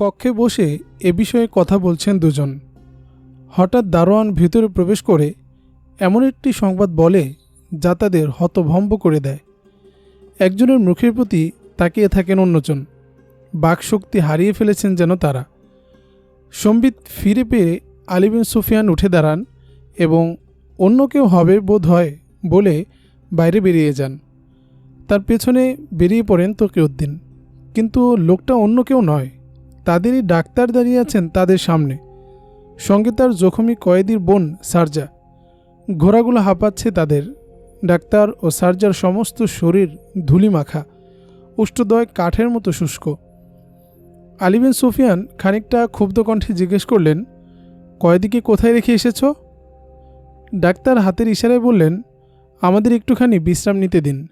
কক্ষে বসে এ বিষয়ে কথা বলছেন দুজন। হঠাৎ দারোয়ান ভিতরে প্রবেশ করে এমন একটি সংবাদ বলে যা তাদের হতভম্ব করে দেয়। একজনের মুখের প্রতি তাকিয়ে থাকেন অন্যজন। বাকশক্তি হারিয়ে ফেলেছেন যেন তারা। সম্বিত ফিরে পেয়ে আলিবিন সুফিয়ান উঠে দাঁড়ান এবং অন্য কেউ হবে বোধ হয় বলে বাইরে বেরিয়ে যান। তার পেছনে বেরিয়ে পড়েন তকিউদ্দিন। কিন্তু লোকটা অন্য কেউ নয়। তাদেরই ডাক্তার দাঁড়িয়ে আছেন তাদের সামনে। সঙ্গে তার জখমি কয়েদির বোন সার্জা। ঘোড়াগুলো হাঁপাচ্ছে তাদের। ডাক্তার ও সার্জার সমস্ত শরীর ধুলিমাখা, উষ্ঠদয় কাঠের মতো শুষ্ক। আলিবিন সুফিয়ান খানিকটা ক্ষুব্ধ কণ্ঠে জিজ্ঞেস করলেন, কয়েদিকে কোথায় রেখে এসেছ? ডাক্তার হাতের ইশারায় বললেন, আমাদের একটুখানি বিশ্রাম নিতে দিন।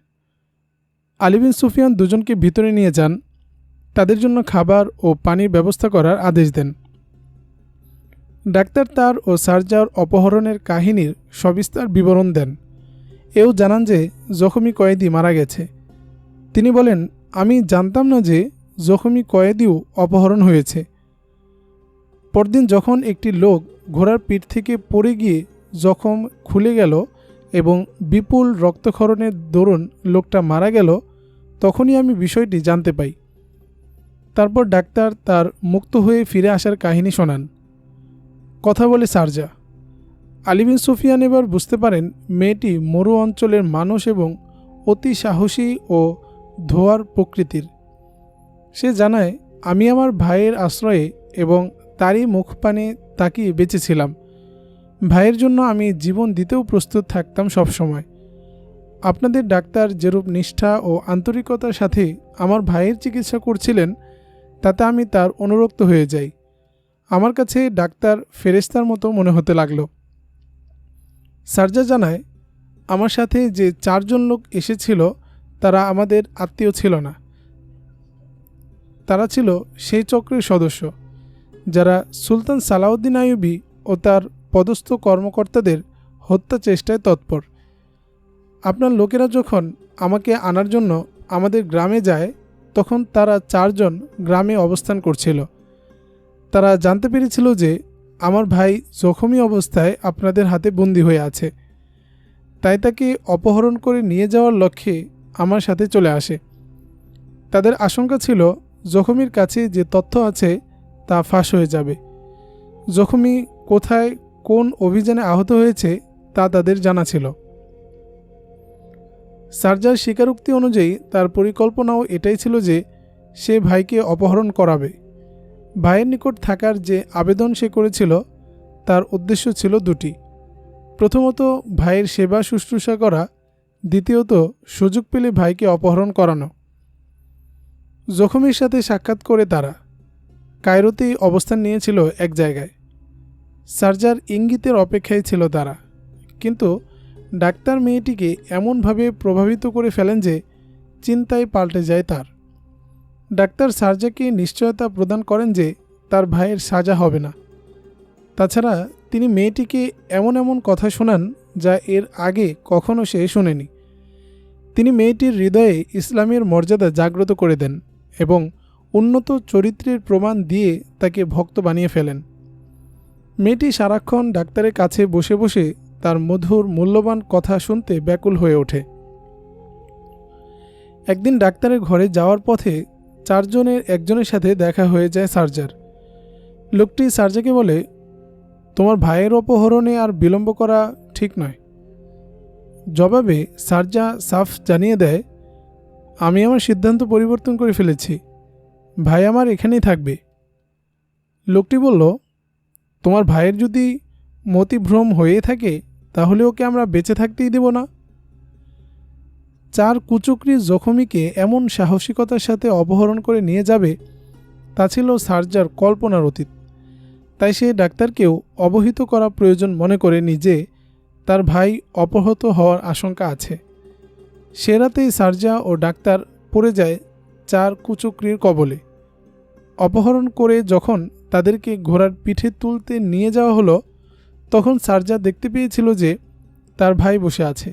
আলিবিন সুফিয়ান দুজনকে ভিতরে নিয়ে যান। তাদের জন্য খাবার ও পানির ব্যবস্থা করার আদেশ দেন। ডাক্তার তার ও সার্জার অপহরণের কাহিনীর সবিস্তার বিবরণ দেন। এও জানান যে, জখমি কয়েদি মারা গেছে। তিনি বলেন, আমি জানতাম না যে জখমি কয়েদিও অপহরণ হয়েছে। পরদিন যখন একটি লোক ঘোড়ার পিঠ থেকে পড়ে গিয়ে জখম খুলে গেল এবং বিপুল রক্তক্ষরণের দরুন লোকটা মারা গেল, তখনই আমি বিষয়টি জানতে পাই। তারপর ডাক্তার তার মুক্ত হয়ে ফিরে আসার কাহিনী শোনান। কথা বলে সারজা, আলিবিন সুফিয়ান এবার বুঝতে পারেন মেয়েটি মরু অঞ্চলের মানুষ এবং অতি সাহসী ও ধোয়ার প্রকৃতির। সে জানায়, আমি আমার ভাইয়ের আশ্রয়ে এবং তারই মুখপানে তাকিয়ে বেঁচেছিলাম। ভাইয়ের জন্য আমি জীবন দিতেও প্রস্তুত থাকতাম সবসময়। আপনাদের ডাক্তার যেরূপ নিষ্ঠা ও আন্তরিকতার সাথে আমার ভাইয়ের চিকিৎসা করছিলেন তাতে আমি তার অনুরক্ত হয়ে যাই। আমার কাছে ডাক্তার ফেরেস্তার মতো মনে হতে লাগল। সার্জা জানায়, আমার সাথে যে চারজন লোক এসেছিল, তারা আমাদের আত্মীয় ছিল না। তারা ছিল সেই চক্রের সদস্য, যারা সুলতান সালাউদ্দিন আইয়ুবী ও তার পদস্থ কর্মকর্তাদের হত্যা চেষ্টায় তৎপর। আপনার লোকেরা যখন আমাকে আনার জন্য আমাদের গ্রামে যায় তখন তারা চারজন গ্রামে অবস্থান করছিল। তারা জানতে পেরেছিল যে আমার ভাই জখমি অবস্থায় আপনাদের হাতে বন্দী হয়ে আছে। তাই তাকে অপহরণ করে নিয়ে যাওয়ার লক্ষ্যে আমার সাথে চলে আসে। তাদের আশঙ্কা ছিল জখমির কাছে যে তথ্য আছে তা ফাঁস হয়ে যাবে। জখমি কোথায় কোন অভিযানে আহত হয়েছে তা তাদের জানা ছিল। সার্জার স্বীকারোক্তি অনুযায়ী তার পরিকল্পনাও এটাই ছিল যে সে ভাইকে অপহরণ করাবে। ভাইয়ের নিকট থাকার যে আবেদন সে করেছিল, তার উদ্দেশ্য ছিল দুটি। প্রথমত, ভাইয়ের সেবা শুশ্রূষা করা, দ্বিতীয়ত, সুযোগ পেলে ভাইকে অপহরণ করানো। জখমের সাথে সাক্ষাৎ করে তারা কায়রোতেই অবস্থান নিয়েছিল এক জায়গায়। সার্জার ইঙ্গিতের অপেক্ষায় ছিল তারা, কিন্তু ডাক্তার মেয়েটিকে এমনভাবে প্রভাবিত করে ফেলেন যে চিন্তায় পাল্টে যায় তার। ডাক্তার সার্জাকে নিশ্চয়তা প্রদান করেন যে তার ভাইয়ের সাজা হবে না। তাছাড়া তিনি মেয়েটিকে এমন এমন কথা শোনান যা এর আগে কখনও সে শোনেনি। তিনি মেয়েটির হৃদয়ে ইসলামের মর্যাদা জাগ্রত করে দেন এবং উন্নত চরিত্রের প্রমাণ দিয়ে তাকে ভক্ত বানিয়ে ফেলেন। মেয়েটি সারাক্ষণ ডাক্তারের কাছে বসে বসে তার মধুর মূল্যবান কথা শুনতে ব্যাকুল হয়ে ওঠে। একদিন ডাক্তারের ঘরে যাওয়ার পথে চারজনের একজনের সাথে দেখা হয়ে যায় সার্জার। লোকটি সার্জাকে বলে, তোমার ভাইয়ের অপহরণে আর বিলম্ব করা ঠিক নয়। জবাবে সার্জা সাফ জানিয়ে দেয়, আমি আমার সিদ্ধান্ত পরিবর্তন করে ফেলেছি। ভাই আমার এখানেই থাকবে। লোকটি বলল, তোমার ভাইয়ের যদি মতিভ্রম হয়ে থাকে তাহলে ওকে আমরা বেঁচে থাকতেই দেব না। চার কুচুকরি জখমিকে এমন সাহসিকতার সাথে অপহরণ করে নিয়ে যাবে, তা ছিল সার্জার কল্পনার অতীত। তাই সে ডাক্তারকেও অবহিত করা প্রয়োজন মনে করে নিজে, তার ভাই অপহত হওয়ার আশঙ্কা আছে। সে রাতেই সার্জা ও ডাক্তার পড়ে যায় চার কুচুকরির কবলে। অপহরণ করে যখন তাদেরকে ঘোড়ার পিঠে তুলতে নিয়ে যাওয়া হলো তখন সার্জা দেখতে পেয়েছিল যে তার ভাই বসে আছে।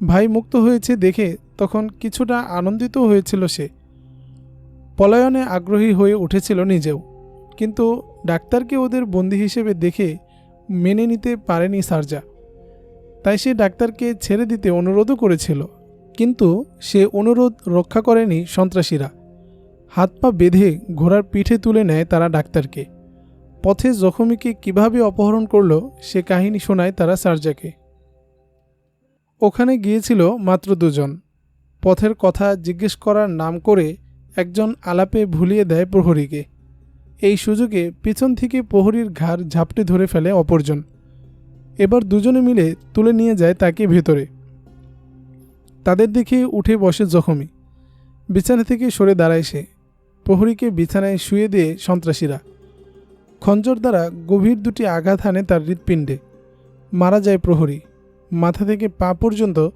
ভাই মুক্ত হয়েছে দেখে তখন কিছুটা আনন্দিত হয়েছিল সে। পলায়নে আগ্রহী হয়ে উঠেছিল নিজেও, কিন্তু ডাক্তারকে ওদের বন্দি হিসেবে দেখে মেনে নিতে পারেনি সারজা তাই সে ডাক্তারকে ছেড়ে দিতে অনুরোধও করেছিল, কিন্তু সে অনুরোধ রক্ষা করেনি সন্ত্রাসীরা। হাত পা বেঁধে ঘোড়ার পিঠে তুলে নেয় তারা ডাক্তারকে। পথে জখমিকে কীভাবে অপহরণ করল, সে কাহিনী শোনায় তারা সার্জাকে। ওখানে গিয়েছিল মাত্র দুজন। পথের কথা জিজ্ঞেস করার নাম করে একজন আলাপে ভুলিয়ে দেয় প্রহরীকে। এই সুযোগে পিছন থেকে প্রহরীর ঘাড় ঝাপটে ধরে ফেলে অপরজন। এবার দুজনে মিলে তুলে নিয়ে যায় তাকে ভেতরে। তাদের দেখে উঠে বসে জখমি। বিছানা থেকে সরে দাঁড়ায় সে। প্রহরীকে বিছানায় শুয়ে দিয়ে সন্ত্রাসীরা খঞ্জর দ্বারা গভীর দুটি আঘাত হানে তার হৃৎপিণ্ডে। মারা যায় প্রহরী। মাথা থেকে পা পর্যন্ত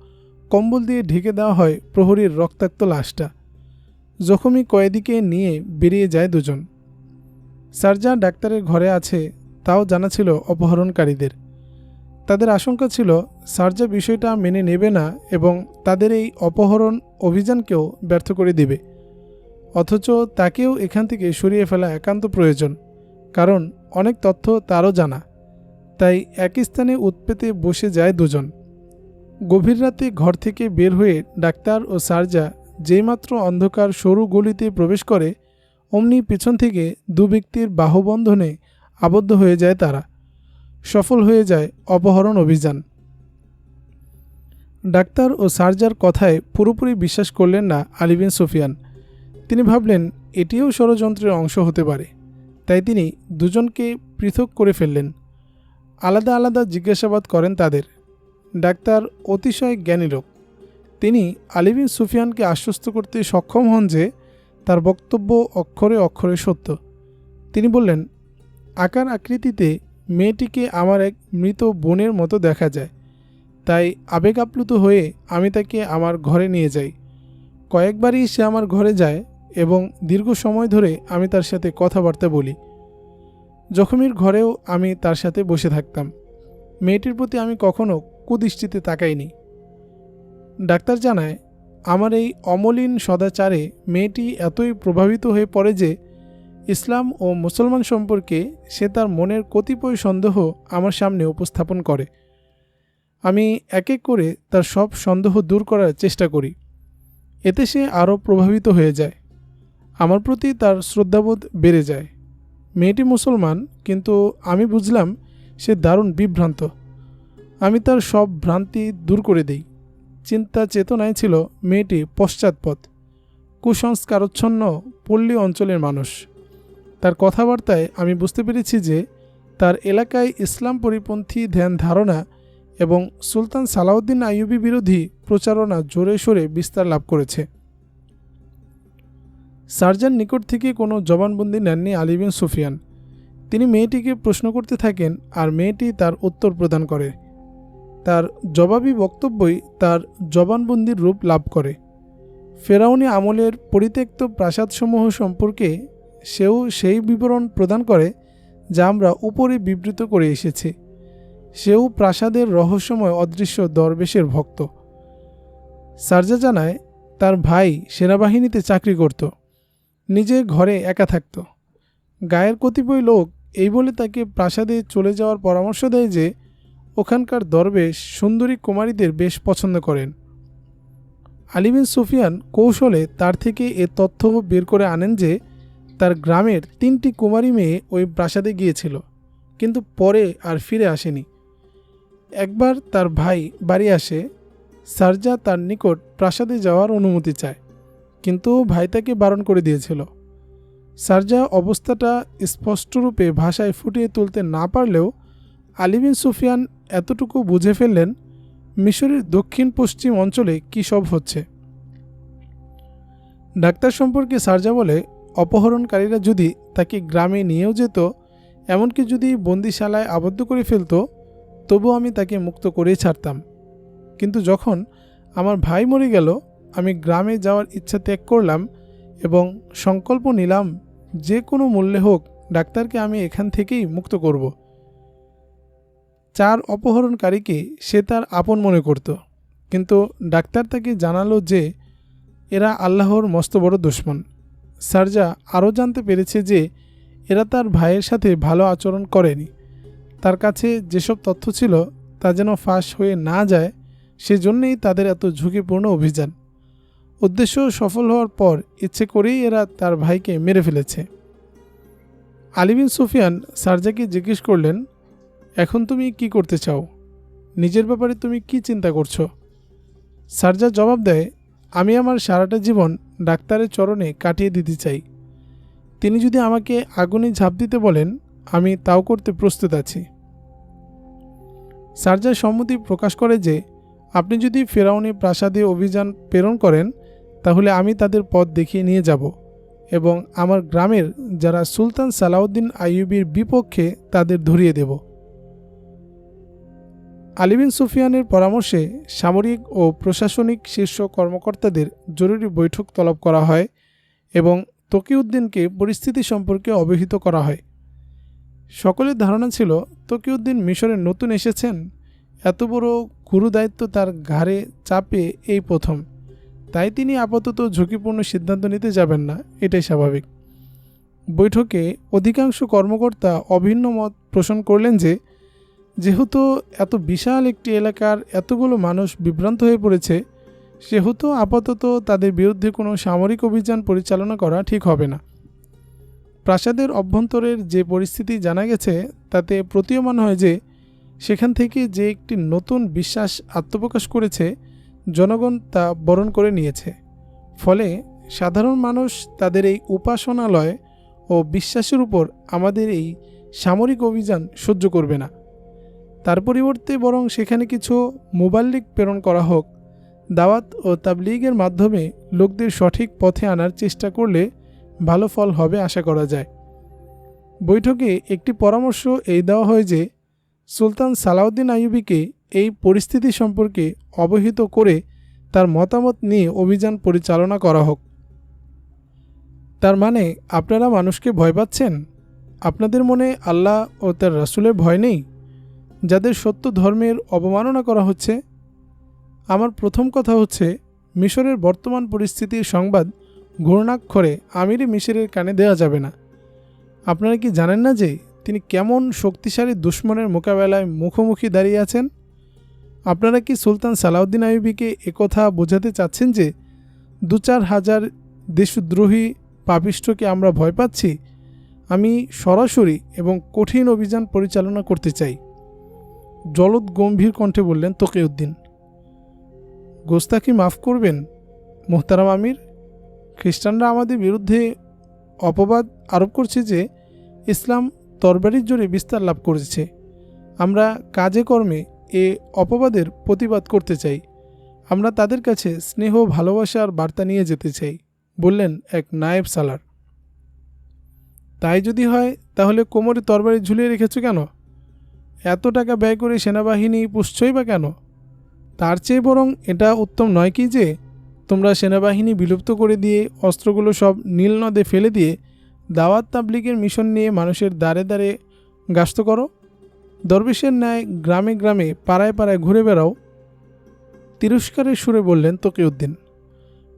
কম্বল দিয়ে ঢেকে দেওয়া হয় প্রহরীর রক্তাক্ত লাশটা। জখমি কয়েদিকে নিয়ে বেরিয়ে যায় দুজন। সার্জা ডাক্তারের ঘরে আছে তাও জানা ছিল অপহরণকারীদের। তাদের আশঙ্কা ছিল সার্জা বিষয়টা মেনে নেবে না এবং তাদের এই অপহরণ অভিযানকেও ব্যর্থ করে দিবে। অথচ তাকেও এখান থেকে সরিয়ে ফেলা একান্ত প্রয়োজন। কারণ অনেক তথ্য তারও জানা। তাই একই স্থানে উৎপেতে বসে যায় দুজন। গভীর রাতে ঘর থেকে বের হয়ে ডাক্তার ও সার্জা যেইমাত্র অন্ধকার সরু গলিতে প্রবেশ করে, অমনি পিছন থেকে দু ব্যক্তির বাহুবন্ধনে আবদ্ধ হয়ে যায় তারা। সফল হয়ে যায় অপহরণ অভিযান। ডাক্তার ও সার্জার কথায় পুরোপুরি বিশ্বাস করলেন না আলিবিন সুফিয়ান। তিনি ভাবলেন, এটিও ষড়যন্ত্রের অংশ হতে পারে। তাই তিনি দুজনকে পৃথক করে ফেললেন। আলাদা আলাদা জিজ্ঞাসাবাদ করেন তাদের। ডাক্তার অতিশয় জ্ঞানী লোক তিনি আলিবিন সুফিয়ানকে আশ্বস্ত করতে সক্ষম হন যে তার বক্তব্য অক্ষরে অক্ষরে সত্য। তিনি বললেন, আকার আকৃতিতে মেয়েটিকে আমার এক মৃত বোনের মতো দেখা যায়। তাই আবেগ আপ্লুত হয়ে আমি তাকে আমার ঘরে নিয়ে যাই। কয়েকবারই সে আমার ঘরে যায় এবং দীর্ঘ সময় ধরে আমি তার সাথে কথাবার্তা বলি। জখমির ঘরেও আমি তার সাথে বসে থাকতাম। মেয়েটির প্রতি আমি কখনো কুদৃষ্টিতে তাকাইনি। ডাক্তার জানায়, আমার এই অমলিন সদাচারে মেয়েটি এতই প্রভাবিত হয়ে পড়ে যে ইসলাম ও মুসলমান সম্পর্কে সে তার মনের কতিপয় সন্দেহ আমার সামনে উপস্থাপন করে। আমি এক এক করে তার সব সন্দেহ দূর করার চেষ্টা করি। এতে সে আরও প্রভাবিত হয়ে যায়। আমার প্রতি তার শ্রদ্ধাবোধ বেড়ে যায়। মেয়েটি মুসলমান, কিন্তু আমি বুঝলাম সে দারুণ বিভ্রান্ত। আমি তার সব ভ্রান্তি দূর করে দিই। চিন্তা চেতনায় ছিল মেয়েটি পশ্চাৎপদ, কুসংস্কারচ্ছন্ন, পল্লী অঞ্চলের মানুষ। তার কথাবার্তায় আমি বুঝতে পেরেছি যে তার এলাকায় ইসলাম পরিপন্থী ধ্যান ধারণা এবং সুলতান সালাউদ্দিন আইয়ুবি বিরোধী প্রচারণা জোরে সোরে বিস্তার লাভ করেছে। সার্জার নিকট থেকে কোনো জবানবন্দি নেননি আলিবিন সুফিয়ান। তিনি মেয়েটিকে প্রশ্ন করতে থাকেন আর মেয়েটি তার উত্তর প্রদান করে। তার জবাবি বক্তব্যই তার জবানবন্দির রূপ লাভ করে। ফেরাউনি আমলের পরিত্যক্ত প্রাসাদসমূহ সম্পর্কে সেও সেই বিবরণ প্রদান করে যা আমরা উপরে বিবৃত করে এসেছি। সেও প্রাসাদের রহস্যময় অদৃশ্য দরবেশের ভক্ত। সার্জা জানায়, তার ভাই সেনাবাহিনীতে চাকরি করত। নিজে ঘরে একা থাকত। গায়ের কতিপয় লোক এই বলে তাকে প্রাসাদে চলে যাওয়ার পরামর্শ দেয় যে, ওখানকার দরবেশ সুন্দরী কুমারীদের বেশ পছন্দ করেন। আলিবিন সুফিয়ান কৌশলে তার থেকে এ তথ্য বের করে আনেন যে, তার গ্রামের তিনটি কুমারী মেয়ে ওই প্রাসাদে গিয়েছিল, কিন্তু পরে আর ফিরে আসেনি। একবার তার ভাই বাড়ি আসে, সারজা তার নিকট প্রাসাদে যাওয়ার অনুমতি চায়। কিন্তু ভাই তাকে বারণ করে দিয়েছিল। সারজা অবস্থাটা স্পষ্টরূপে ভাষায় ফুটিয়ে তুলতে না পারলেও আলিবিন সুফিয়ান এতটুকু বুঝে ফেললেন, মিশরের দক্ষিণ পশ্চিম অঞ্চলে কী সব হচ্ছে। ডাক্তার সম্পর্কে সারজা বলে, অপহরণকারীরা যদি তাকে গ্রামে নিয়েও যেত, এমনকি যদি বন্দিশালায় আবদ্ধ করে ফেলত তবু আমি তাকে মুক্ত করেই ছাড়তাম। কিন্তু যখন আমার ভাই মরে গেল আমি গ্রামে যাওয়ার ইচ্ছা ত্যাগ করলাম এবং সংকল্প নিলাম যে কোনো মূল্যে হোক ডাক্তারকে আমি এখান থেকেই মুক্ত করব। চার অপহরণকারীকে সে তার আপন মনে করত, কিন্তু ডাক্তার তাকে জানালো যে এরা আল্লাহর মস্ত বড় দুশ্মন। সারজা আরও জানতে পেরেছে যে এরা তার ভাইয়ের সাথে ভালো আচরণ করেনি। তার কাছে যেসব তথ্য ছিল তা যেন ফাঁস হয়ে না যায়, সেজন্যেই তাদের এত ঝুঁকিপূর্ণ অভিযান। উদ্দেশ্য সফল হওয়ার পর ইচ্ছে করেই এরা তার ভাইকে মেরে ফেলেছে। আলিবিন সুফিয়ান সারজাকে জিজ্ঞেস করলেন, এখন তুমি কি করতে চাও? নিজের ব্যাপারে তুমি কি চিন্তা করছ? সারজা জবাব দেয়, আমি আমার সারাটা জীবন ডাক্তারের চরণে কাটিয়ে দিতে চাই। তিনি যদি আমাকে আগুনে ঝাঁপ দিতে বলেন, আমি তাও করতে প্রস্তুত আছি। সারজা সম্মতি প্রকাশ করে যে, আপনি যদি ফেরাউনি প্রাসাদে অভিযান প্রেরণ করেন তাহলে আমি তাদের পথ দেখিয়ে নিয়ে যাব এবং আমার গ্রামের যারা সুলতান সালাউদ্দিন আইয়ুবির বিপক্ষে তাদের ধরিয়ে দেব। আলিবিন সুফিয়ানের পরামর্শে সামরিক ও প্রশাসনিক শীর্ষ কর্মকর্তাদের জরুরি বৈঠক তলব করা হয় এবং তকিউদ্দিনকে পরিস্থিতি সম্পর্কে অবহিত করা হয়। সকলের ধারণা ছিল, তকিউদ্দিন মিশরে নতুন এসেছেন, এত বড় গুরু দায়িত্ব তার ঘাড়ে চাপে এই প্রথম। তাই তিনি আপাতত ঝুঁকিপূর্ণ সিদ্ধান্ত নিতে যাবেন না, এটাই স্বাভাবিক। বৈঠকে অধিকাংশ কর্মকর্তা অভিন্ন মত পোষণ করলেন যে, যেহেতু এত বিশাল একটি এলাকার এতগুলো মানুষ বিভ্রান্ত হয়ে পড়েছে, সেহেতু আপাতত তাদের বিরুদ্ধে কোনো সামরিক অভিযান পরিচালনা করা ঠিক হবে না। প্রাসাদের অভ্যন্তরের যে পরিস্থিতি জানা গেছে, তাতে প্রতীয়মান হয় যে, সেখান থেকে যে একটি নতুন বিশ্বাস আত্মপ্রকাশ করেছে জনগণ তা বরণ করে নিয়েছে। ফলে সাধারণ মানুষ তাদের এই উপাসনালয় ও বিশ্বাসের উপর আমাদের এই সামরিক অভিযান সহ্য করবে না। তার পরিবর্তে বরং সেখানে কিছু মোবাল্লিক প্রেরণ করা হোক, দাওয়াত ও তাবলিগের মাধ্যমে লোকদের সঠিক পথে আনার চেষ্টা করলে ভালো ফল হবে আশা করা যায়। বৈঠকে একটি পরামর্শ এই দেওয়া হয় যে, সুলতান সালাউদ্দিন আইয়ুবিকে এই পরিস্থিতি সম্পর্কে অবহিত করে তার মতামত নিয়ে অভিযান পরিচালনা করা হোক। তার মানে আপনারা মানুষকে ভয় পাচ্ছেন? আপনাদের মনে আল্লাহ ও তার রাসুলের ভয় নেই? যাদের সত্য ধর্মের অবমাননা করা হচ্ছে? আমার প্রথম কথা হচ্ছে, মিশরের বর্তমান পরিস্থিতির সংবাদ ঘূর্ণাক্ষরে আমিরে মিশরের কানে দেওয়া যাবে না। আপনারা কি জানেন না যে তিনি কেমন শক্তিশালী দুশ্মনের মোকাবেলায় মুখোমুখি দাঁড়িয়ে আছেন? আপনারা কি সুলতান সালাউদ্দিন আইবিকে একথা বোঝাতে চাচ্ছেন যে দু চার হাজার দেশদ্রোহী পাপিষ্টকে আমরা ভয় পাচ্ছি? আমি সরাসরি এবং কঠিন অভিযান পরিচালনা করতে চাই। জলদ গম্ভীর কণ্ঠে বললেন, তকিউদ্দিন গোস্তাকি মাফ করবেন, মোহতারাম আমির? খ্রিস্টানরা আমাদের বিরুদ্ধে অপবাদ আরোপ করছে যে ইসলাম তরবারির জোরে বিস্তার লাভ করেছে। আমরা কাজে কর্মে এ অপবাদের প্রতিবাদ করতে চাই। আমরা তাদের কাছে স্নেহ ভালোবাসার বার্তা নিয়ে যেতে চাই, বললেন এক নায়েব সালার। তাই যদি হয়, তাহলে কোমরে তরবারি ঝুলিয়ে রেখেছো কেন? এত টাকা ব্যয় করে সেনাবাহিনী পুষছই বা কেন? তার চেয়ে বরং এটা উত্তম নয় কি যে, তোমরা সেনাবাহিনী বিলুপ্ত করে দিয়ে অস্ত্রগুলো সব নীল নদে ফেলে দিয়ে দাওয়াত তাবলিগের মিশন নিয়ে মানুষের দ্বারে দ্বারে গাস্ত করো? দরবেশের ন্যায় গ্রামে গ্রামে পাড়ায় পাড়ায় ঘুরে বেড়াও। তিরস্কারের সুরে বললেন তকিউদ্দিন।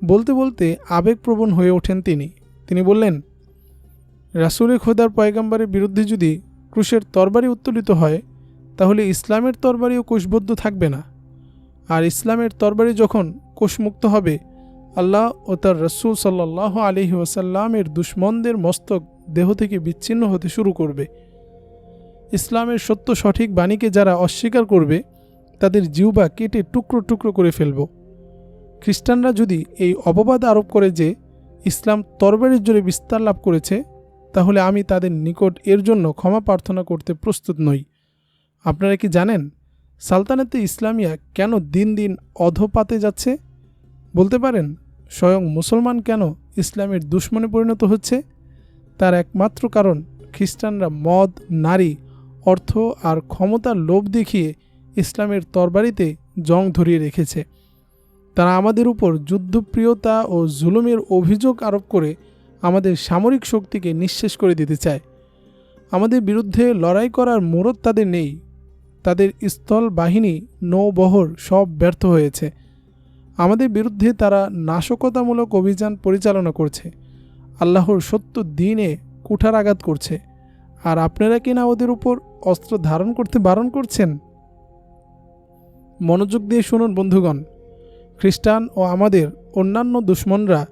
বলতে বলতে আবেগপ্রবণ হয়ে ওঠেন তিনি। তিনি বললেন রাসুলে খোদার পয়গাম্বারের বিরুদ্ধে যদি ক্রুশের তরবারি উত্তোলিত হয়, তাহলে ইসলামের তরবারিও কোষবদ্ধ থাকবে না। আর ইসলামের তরবারি যখন কোষমুক্ত হবে, আল্লাহ ও তার রসুল সাল্লাহ আলহি ওসাল্লামের দুশ্মনদের মস্তক দেহ থেকে বিচ্ছিন্ন হতে শুরু করবে। ইসলামের সত্য সঠিক বাণীকে যারা অস্বীকার করবে, তাদের জিউবা কেটে টুকরো টুকরো করে ফেলব। খ্রিস্টানরা যদি এই অপবাদ আরোপ করে যে ইসলাম তরবারির জোরে বিস্তার লাভ করেছে, তাহলে আমি তাদের নিকট এর জন্য ক্ষমা প্রার্থনা করতে প্রস্তুত নই। আপনারা কি জানেন সালতানাতে ইসলামিয়া কেন দিন দিন অধপাতে যাচ্ছে? বলতে পারেন, স্বয়ং মুসলমান কেন ইসলামের দুশ্মনে পরিণত হচ্ছে? তার একমাত্র কারণ খ্রিস্টানরা মদ, নারী অর্থ আর ক্ষমতার লোভ দেখিয়ে ইসলামের তরবারিতে জং ধরিয়ে রেখেছে। তারা আমাদের উপর যুদ্ধপ্রিয়তা ও জুলুমের অভিযোগ আরোপ করে আমাদের সামরিক শক্তিকে নিঃশেষ করে দিতে চায়। আমাদের বিরুদ্ধে লড়াই করার মোরত তাদের নেই। তাদের স্থল বাহিনী নৌবহর সব ব্যর্থ হয়েছে। আমাদের বিরুদ্ধে তারা নাশকতামূলক অভিযান পরিচালনা করছে। আল্লাহর সত্য দিনে কুঠার আঘাত করছে। আর আপনারা কিনা ওদের উপর অস্ত্র ধারণ করতে বারণ করছেন? মনোযোগ দিয়ে শুনুন বন্ধুগণ, খ্রিস্টান ও আমাদের অন্যান্য দুশ্মনরা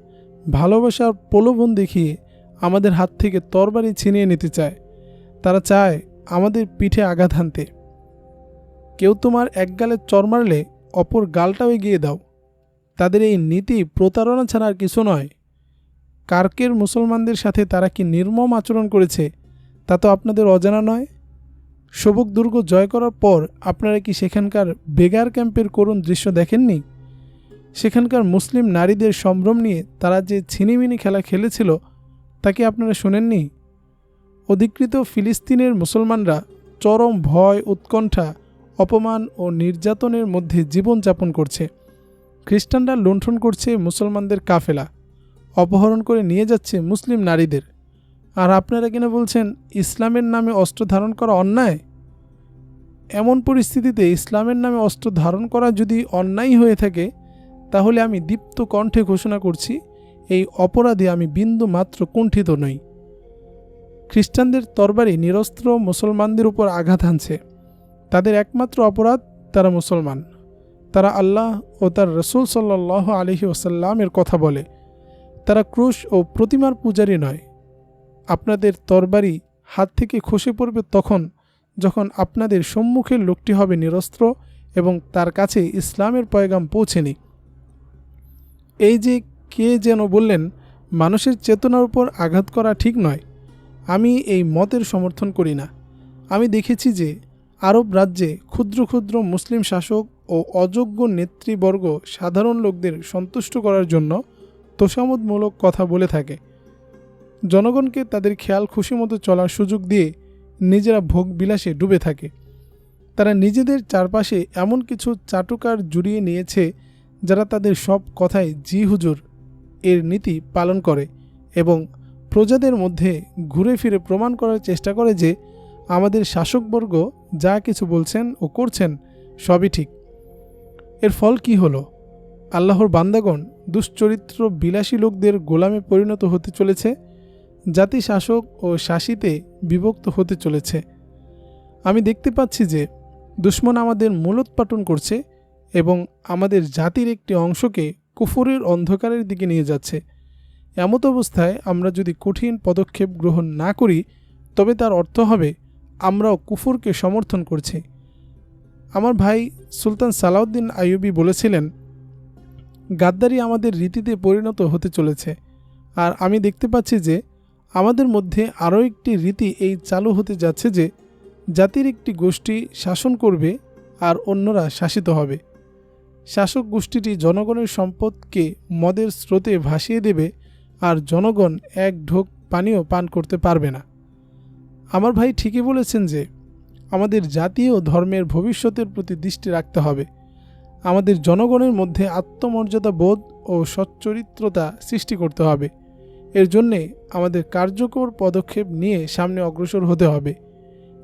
ভালোবাসার প্রলোভন দেখিয়ে আমাদের হাত থেকে তরবারি ছিনিয়ে নিতে চায়। তারা চায় আমাদের পিঠে আঘাত হানতে। কেউ তোমার এক গালে চর মারলে অপর গালটাও এগিয়ে দাও। তাদের এই নীতি প্রতারণা ছাড়া আর কিছু নয়। কার্কের মুসলমানদের সাথে তারা কি নির্মম আচরণ করেছে, তা তো আপনাদের অজানা নয়। সবুক দুর্গ জয় করার পর আপনারা কি সেখানকার বেগার ক্যাম্পের করুণ দৃশ্য দেখেননি? সেখানকার মুসলিম নারীদের সম্ভ্রম নিয়ে তারা যে ছিনিমিনি খেলা খেলেছিল, তা কি আপনারা শোনেননি? অধিকৃত ফিলিস্তিনের মুসলমানরা চরম ভয়, উৎকণ্ঠা, অপমান ও নির্যাতনের মধ্যে জীবনযাপন করছে। খ্রিস্টানরা লুণ্ঠন করছে মুসলমানদের কাফেলা। অপহরণ করে নিয়ে যাচ্ছে মুসলিম নারীদের। আর আপনারা কিনা বলছেন ইসলামের নামে অস্ত্র ধারণ করা অন্যায়? এমন পরিস্থিতিতে ইসলামের নামে অস্ত্র ধারণ করা যদি অন্যায় হয়ে থাকে, তাহলে আমি দীপ্ত কণ্ঠে ঘোষণা করছি, এই অপরাধে আমি বিন্দু মাত্র কুণ্ঠিত নই। খ্রিস্টানদের তরবারি নিরস্ত্র মুসলমানদের উপর আঘাত হানছে। তাদের একমাত্র অপরাধ তারা মুসলমান। তারা আল্লাহ ও তার রসুল সাল্লাহ আলহি ওসাল্লামের কথা বলে। তারা ক্রুশ ও প্রতিমার পূজারী নয়। আপনাদের তরবারি হাত থেকে খসে পড়বে তখন, যখন আপনাদের সম্মুখের লোকটি হবে নিরস্ত্র এবং তার কাছে ইসলামের পয়গাম পৌঁছেনি। এই যে কে যেন বললেন, মানুষের চেতনার উপর আঘাত করা ঠিক নয়। আমি এই মতের সমর্থন করি না। আমি দেখেছি যে আরব রাজ্যে ক্ষুদ্র ক্ষুদ্র মুসলিম শাসক ও অযোগ্য নেতৃবর্গ সাধারণ লোকদের সন্তুষ্ট করার জন্য তোষামতমূলক কথা বলে থাকে। জনগণকে তাদের খেয়াল খুশি মতো চলার সুযোগ দিয়ে নিজেরা ভোগ বিলাসে ডুবে থাকে। তারা নিজেদের চারপাশে এমন কিছু চাটুকার জুড়িয়ে নিয়েছে, যারা তাদের সব কথায়, জি হুজুর এর নীতি পালন করে এবং প্রজাদের মধ্যে ঘুরে ফিরে প্রমাণ করার চেষ্টা করে যে, আমাদের শাসকবর্গ যা কিছু বলছেন ও করছেন সবই ঠিক। এর ফল কি হলো? আল্লাহর বান্দাগণ দুশ্চরিত্র বিলাসী লোকদের গোলামে পরিণত হতে চলেছে। জাতি শাসক ও শাসিতে বিভক্ত হতে চলেছে। আমি দেখতে পাচ্ছি যে দুশ্মন আমাদের মূলোৎপাটন করছে এবং আমাদের জাতির একটি অংশকে কুফুরের অন্ধকারের দিকে নিয়ে যাচ্ছে। এমত অবস্থায় আমরা যদি কঠিন পদক্ষেপ গ্রহণ না করি, তবে তার অর্থ হবে আমরাও কুফুরকে সমর্থন করছি। আমার ভাই সুলতান সালাউদ্দিন আইয়ুবি বলেছিলেন, গাদ্দারি আমাদের রীতিতে পরিণত হতে চলেছে। আর আমি দেখতে পাচ্ছি যে আমাদের মধ্যে আরও একটি রীতি এই চালু হতে যাচ্ছে যে, জাতির একটি গোষ্ঠী শাসন করবে আর অন্যরা শাসিত হবে। শাসক গোষ্ঠীটি জনগণের সম্পদকে মদের স্রোতে ভাসিয়ে দেবে আর জনগণ এক ঢোক পানীয় পান করতে পারবে না। আমার ভাই ঠিকই বলেছেন যে, আমাদের জাতীয় ধর্মের ভবিষ্যতের প্রতি দৃষ্টি রাখতে হবে। আমাদের জনগণের মধ্যে আত্মমর্যাদা বোধ ও সচ্চরিত্রতা সৃষ্টি করতে হবে। এর জন্যে আমাদের কার্যকর পদক্ষেপ নিয়ে সামনে অগ্রসর হতে হবে।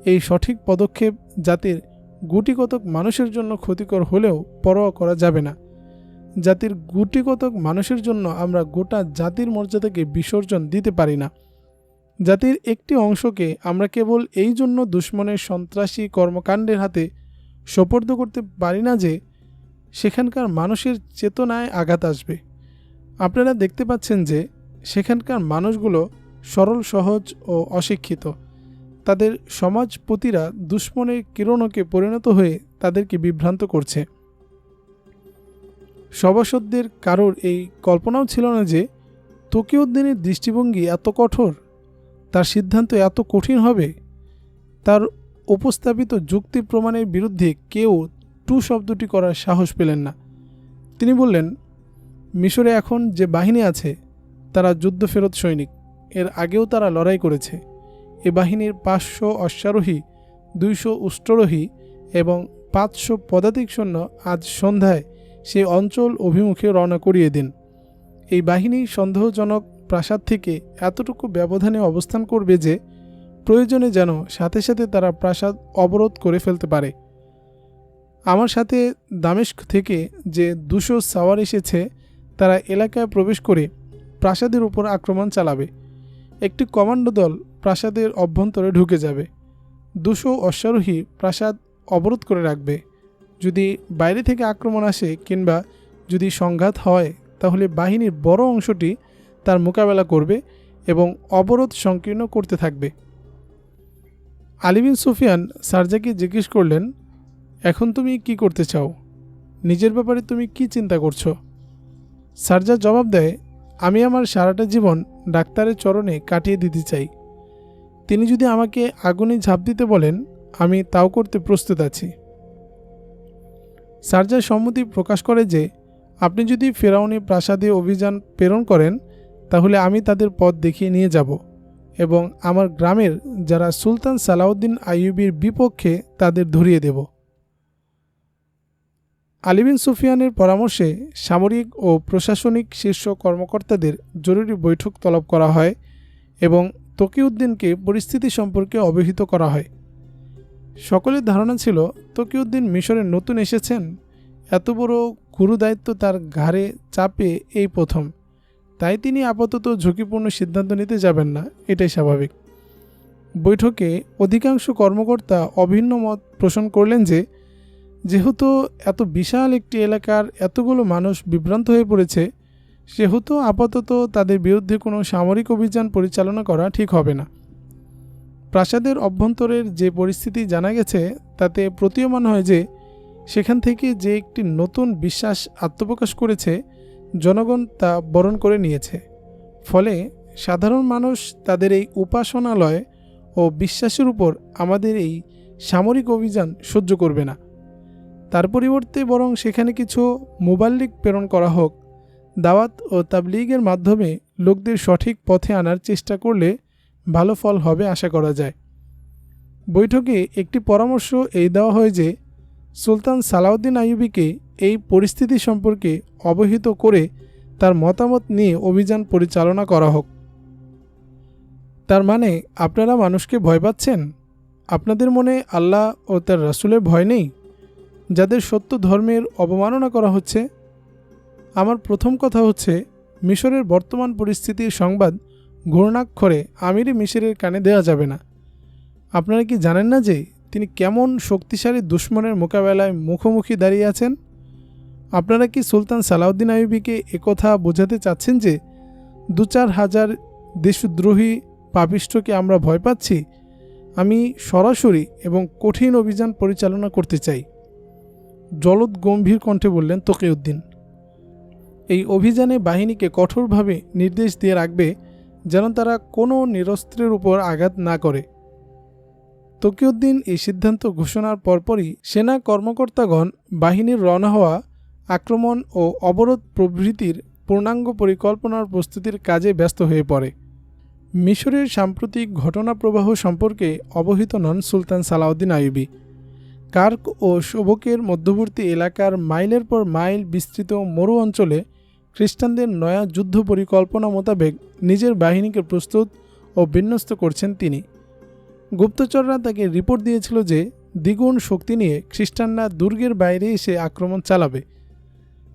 এই সঠিক পদক্ষেপ জাতির গুটিকতক মানুষের জন্য ক্ষতিকর হলেও পরোয়া করা যাবে না। জাতির গুটিকতক মানুষের জন্য আমরা গোটা জাতির মর্যাদাকে বিসর্জন দিতে পারি না। জাতির একটি অংশকে আমরা কেবল এই জন্য দুশ্মনের সন্ত্রাসী কর্মকাণ্ডের হাতে সোপর্দ করতে পারি না যে সেখানকার মানুষের চেতনায় আঘাত আসবে। আপনারা দেখতে পাচ্ছেন যে সেখানকার মানুষগুলো সরল, সহজ ও অশিক্ষিত। তাদের সমাজপতিরা দুশ্মনের কিরণকে পরিণত হয়ে তাদেরকে বিভ্রান্ত করছে। সভাসদদের কারোর এই কল্পনাও ছিল না যে তকিউদ্দিনের দৃষ্টিভঙ্গি এত কঠোর, তার সিদ্ধান্ত এত কঠিন হবে। তার উপস্থাপিত যুক্তি প্রমাণের বিরুদ্ধে কেউ টু শব্দটি করার সাহস পেলেন না। তিনি বললেন, মিশরে এখন যে বাহিনী আছে তারা যুদ্ধফেরত সৈনিক। এর আগেও তারা লড়াই করেছে। এ বাহিনীর পাঁচশো অশ্বারোহী, দুইশো উষ্ট্রোহী এবং পাঁচশো পদাতিক সৈন্য আজ সন্ধ্যায় সে অঞ্চল অভিমুখে রওনা করিয়ে দিন। এই বাহিনী সন্দেহজনক প্রাসাদ থেকে এতটুকু ব্যবধানে অবস্থান করবে যে, প্রয়োজনে যেন সাথে সাথে তারা প্রাসাদ অবরোধ করে ফেলতে পারে। আমার সাথে দামেস্ক থেকে যে দুশো সাওয়ার এসেছে, তারা এলাকায় প্রবেশ করে প্রাসাদের উপর আক্রমণ চালাবে। একটি কমান্ডো দল প্রাসাদের অভ্যন্তরে ঢুকে যাবে। দুশো অশ্বারোহী প্রাসাদ অবরোধ করে রাখবে। যদি বাইরে থেকে আক্রমণ আসে কিংবা যদি সংঘাত হয়, তাহলে বাহিনীর বড় অংশটি তার মোকাবেলা করবে এবং অবরোধ সংকীর্ণ করতে থাকবে। আলিবিন সুফিয়ান সার্জাকে জিজ্ঞেস করলেন, এখন তুমি কি করতে চাও? নিজের ব্যাপারে তুমি কি চিন্তা করছ? সারজা জবাব দেয় আমি আমার সারাটা জীবন ডাক্তারের চরণে কাটিয়ে দিতে চাই। তিনি যদি আমাকে আগুনে ঝাঁপ দিতে বলেন, আমি তাও করতে প্রস্তুত আছি। সারজা সম্মতি প্রকাশ করে যে, আপনি যদি ফেরাউনি প্রাসাদে অভিযান প্রেরণ করেন, তাহলে আমি তাদের পথ দেখিয়ে নিয়ে যাব এবং আমার গ্রামের যারা সুলতান সালাউদ্দিন আইয়ুবির বিপক্ষে তাদের ধরিয়ে দেব। আলিবিন সুফিয়ানের পরামর্শে সামরিক ও প্রশাসনিক শীর্ষ কর্মকর্তাদের জরুরি বৈঠক তলব করা হয় এবং তকিউদ্দিনকে পরিস্থিতি সম্পর্কে অবহিত করা হয়। সকলের ধারণা ছিল, তকিউদ্দিন মিশরে নতুন এসেছেন, এত বড় গুরু দায়িত্ব তার ঘাড়ে চাপে এই প্রথম। তাই তিনি আপাতত ঝুঁকিপূর্ণ সিদ্ধান্ত নিতে যাবেন না, এটাই স্বাভাবিক। বৈঠকে অধিকাংশ কর্মকর্তা অভিন্ন মত পোষণ করলেন যে যেহেতু এত বিশাল একটি এলাকার এতগুলো মানুষ বিভ্রান্ত হয়ে পড়েছে, সেহেতু আপাতত তাদের বিরুদ্ধে কোনো সামরিক অভিযান পরিচালনা করা ঠিক হবে না। প্রাসাদের অভ্যন্তরের যে পরিস্থিতি জানা গেছে, তাতে প্রতীয়মান হয় যে সেখান থেকে যে একটি নতুন বিশ্বাস আত্মপ্রকাশ করেছে, জনগণ তা বরণ করে নিয়েছে। ফলে সাধারণ মানুষ তাদের এই উপাসনালয় ও বিশ্বাসের উপর আমাদের এই সামরিক অভিযান সহ্য করবে না। তার পরিবর্তে বরং সেখানে কিছু মোবাল্লিক প্রেরণ করা হোক। দাওয়াত ও তাবলিগের মাধ্যমে লোকদের সঠিক পথে আনার চেষ্টা করলে ভালো ফল হবে আশা করা যায়। বৈঠকে একটি পরামর্শ এই দেওয়া হয় যে, সুলতান সালাউদ্দিন আইয়ুবিকে এই পরিস্থিতি সম্পর্কে অবহিত করে তার মতামত নিয়ে অভিযান পরিচালনা করা হোক। তার মানে আপনারা মানুষকে ভয় পাচ্ছেন? আপনাদের মনে আল্লাহ ও তার রাসুলের ভয় নেই? যাদের সত্য ধর্মের অবমাননা করা হচ্ছে। আমার প্রথম কথা হচ্ছে, মিশরের বর্তমান পরিস্থিতির সংবাদ ঘূর্ণাক্ষরে আমিরে মিশরের কানে দেওয়া যাবে না। আপনারা কি জানেন না যে তিনি কেমন শক্তিশালী দুশ্মনের মোকাবেলায় মুখোমুখি দাঁড়িয়ে আছেন? আপনারা কি সুলতান সালাউদ্দিন আইবিকে একথা বোঝাতে চাচ্ছেন যে দু চার হাজার দেশদ্রোহী পাপিষ্টকে আমরা ভয় পাচ্ছি? আমি সরাসরি এবং কঠিন অভিযান পরিচালনা করতে চাই। জলদ গম্ভীর কণ্ঠে বললেন, তকিউদ্দিন, এই অভিযানে বাহিনীকে কঠোরভাবে নির্দেশ দিয়ে রাখবে যেন তারা কোনো নিরস্ত্রের উপর আঘাত না করে। তকিউদ্দিন এই সিদ্ধান্ত ঘোষণার পরপরই সেনা কর্মকর্তাগণ বাহিনীর রওনা হওয়া, আক্রমণ ও অবরোধ প্রভৃতির পূর্ণাঙ্গ পরিকল্পনার প্রস্তুতির কাজে ব্যস্ত হয়ে পড়ে। মিশরের সাম্প্রতিক ঘটনা প্রবাহ সম্পর্কে অবহিত নন সুলতান সালাউদ্দিন আইবি কার্ক ও শোভকের মধ্যবর্তী এলাকার মাইলের পর মাইল বিস্তৃত মরু অঞ্চলে খ্রিস্টানদের নয়া যুদ্ধ পরিকল্পনা মোতাবেক নিজের বাহিনীকে প্রস্তুত ও বিন্যস্ত করছেন তিনি। গুপ্তচররা তাকে রিপোর্ট দিয়েছিল যে দ্বিগুণ শক্তি নিয়ে খ্রিস্টানরা দুর্গের বাইরে এসে আক্রমণ চালাবে।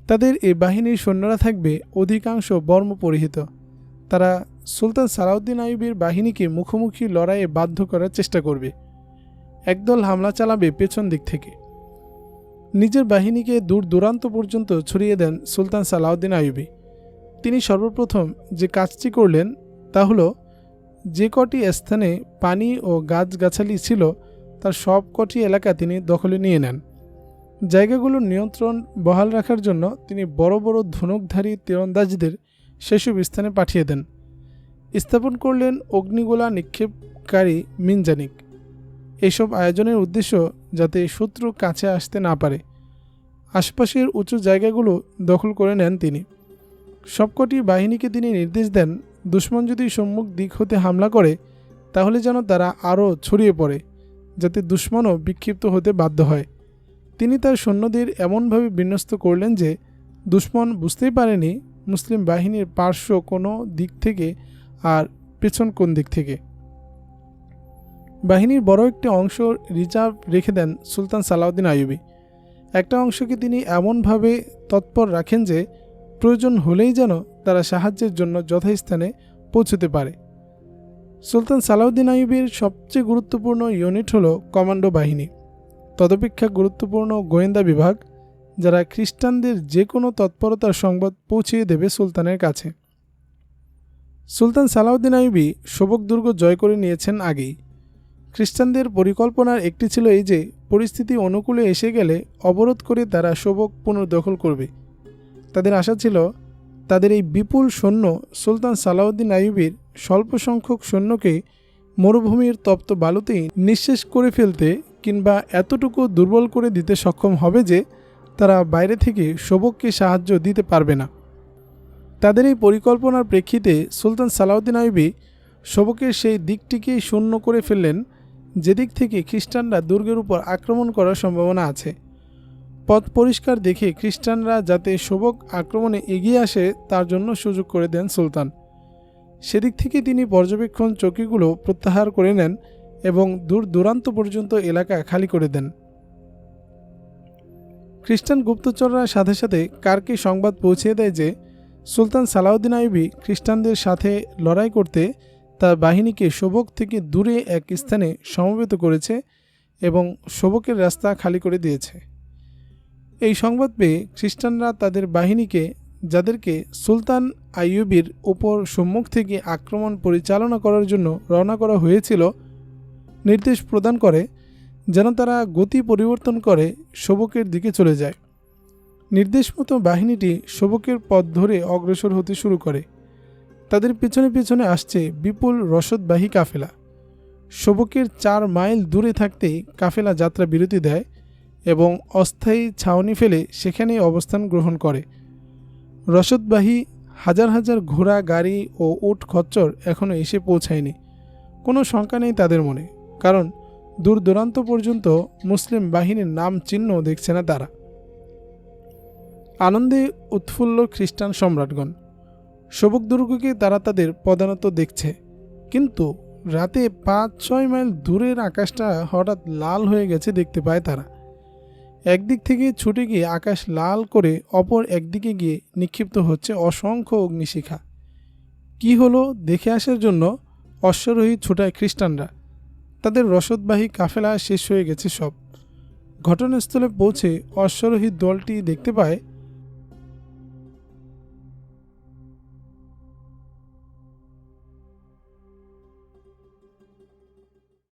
তাদের এই বাহিনীর সৈন্যরা থাকবে অধিকাংশ বর্ম পরিহিত। তারা সুলতান সালাউদ্দিন আইবির বাহিনীকে মুখোমুখি লড়াইয়ে বাধ্য করার চেষ্টা করবে। একদল হামলা চালাবে পেছন দিক থেকে। নিজের বাহিনীকে দূর দূরান্ত পর্যন্ত ছড়িয়ে দেন সুলতান সালাউদ্দিন আইবি তিনি সর্বপ্রথম যে কাজটি করলেন তা হলো, যে কটি স্থানে পানি ও গাছগাছালি ছিল, তার সব কটি এলাকা তিনি দখলে নিয়ে নেন। জায়গাগুলোর নিয়ন্ত্রণ বহাল রাখার জন্য তিনি বড় বড় ধনুকধারী তীরন্দাজদের সেসব স্থানে পাঠিয়ে দেন। স্থাপন করলেন অগ্নিগোলা নিক্ষেপকারী মিনজানিক। এসব আয়োজনের উদ্দেশ্য যাতে শত্রু কাছে আসতে না পারে। আশপাশের উঁচু জায়গাগুলো দখল করে নেন তিনি। সবকটি বাহিনীকে তিনি নির্দেশ দেন, দুশ্মন যদি সম্মুখ দিক হতে হামলা করে, তাহলে যেন তারা আরও ছড়িয়ে পড়ে, যাতে দুশ্মনও বিক্ষিপ্ত হতে বাধ্য হয়। তিনি তার সৈন্যদের এমনভাবে বিন্যস্ত করলেন যে, দুশ্মন বুঝতেই পারেনি মুসলিম বাহিনীর পার্শ্ব কোনো দিক থেকে আর পেছন কোন দিক থেকে। বাহিনীর বড় একটি অংশ রিজার্ভ রেখে দেন সুলতান সালাউদ্দিন আইয়ুবি। একটা অংশকে তিনি এমনভাবে তৎপর রাখেন যে, প্রয়োজন হলেই যেন তারা সাহায্যের জন্য যথাস্থানে পৌঁছতে পারে। সুলতান সালাউদ্দিন আইয়ুবের সবচেয়ে গুরুত্বপূর্ণ ইউনিট হলো কমান্ডো বাহিনী। তদপেক্ষা গুরুত্বপূর্ণ গোয়েন্দা বিভাগ, যারা খ্রিস্টানদের যে কোনো তৎপরতার সংবাদ পৌঁছিয়ে দেবে সুলতানের কাছে। সুলতান সালাউদ্দিন আইয়ুবি শোবক দুর্গ জয় করে নিয়েছেন আগেই। খ্রিস্টানদের পরিকল্পনার একটি ছিল এই যে, পরিস্থিতি অনুকূলে এসে গেলে অবরোধ করে তারা শোবক পুনর্দখল করবে। তাদের আশা ছিল, তাদের এই বিপুল সৈন্য সুলতান সালাউদ্দিন আইয়ুবির স্বল্প সংখ্যক সৈন্যকে মরুভূমির তপ্ত বালুতেই নিঃশেষ করে ফেলতে কিংবা এতটুকু দুর্বল করে দিতে সক্ষম হবে যে, তারা বাইরে থেকে শোবককে সাহায্য দিতে পারবে না। তাদের এই পরিকল্পনার প্রেক্ষিতে সুলতান সালাউদ্দিন আইবি শোবকের সেই দিকটিকেই শূন্য করে ফেললেন যেদিক থেকে খ্রিস্টানরা দুর্গের উপর আক্রমণ করার সম্ভাবনা আছে। পথ পরিষ্কার দেখে খ্রিস্টানরা যাতে শোবক আক্রমণে এগিয়ে আসে, তার জন্য সুযোগ করে দেন সুলতান। সেদিক থেকে তিনি পর্যবেক্ষণ চৌকিগুলো প্রত্যাহার করে নেন এবং দূর দূরান্ত পর্যন্ত এলাকা খালি করে দেন। খ্রিস্টান গুপ্তচররা সাথে সাথে কারকে সংবাদ পৌঁছে দেয় যে, সুলতান সালাউদ্দিন আইবি খ্রিস্টানদের সাথে লড়াই করতে তার বাহিনীকে শোবক থেকে দূরে এক স্থানে সমবেত করেছে এবং শোবকের রাস্তা খালি করে দিয়েছে। এই সংবাদ পেয়ে খ্রিস্টানরা তাদের বাহিনীকে, যাদেরকে সুলতান আইয়ুবির ওপর সম্মুখ থেকে আক্রমণ পরিচালনা করার জন্য রওনা করা হয়েছিল, নির্দেশ প্রদান করে যেন তারা গতি পরিবর্তন করে শোবকের দিকে চলে যায়। নির্দেশ মতো বাহিনীটি শোবকের পথ ধরে অগ্রসর হতে শুরু করে। তাদের পেছনে পেছনে আসছে বিপুল রসদবাহী কাফেলা। শোবকের চার মাইল দূরে থাকতেই কাফেলা যাত্রা বিরতি দেয় এবং অস্থায়ী ছাউনি ফেলে সেখানেই অবস্থান গ্রহণ করে। রসদবাহী হাজার হাজার ঘোড়া, গাড়ি ও উট খচ্চর এখনও এসে পৌঁছায়নি। কোনো শঙ্কা নেই তাদের মনে, কারণ দূর দূরান্ত পর্যন্ত মুসলিম বাহিনীর নাম চিহ্ন দেখছে না তারা। আনন্দে উৎফুল্ল খ্রিস্টান সম্রাটগণ শোভক দুর্গকে তারা তাদের প্রধানত দেখছে। কিন্তু রাতে পাঁচ, ছয় মাইল দূরের আকাশটা হঠাৎ লাল হয়ে গেছে দেখতে পায় তারা। একদিক থেকে ছুটে গিয়ে আকাশ লাল করে অপর একদিকে গিয়ে নিক্ষিপ্ত হচ্ছে অসংখ্য অগ্নিশিখা। কি হলো দেখে আসার জন্য অশ্বরোহী ছুটায় খ্রিস্টানরা। তাদের রসদবাহী কাফেলা শেষ হয়ে গেছে সব। ঘটনাস্থলে পৌঁছে অশ্বারোহী দলটি দেখতে পায়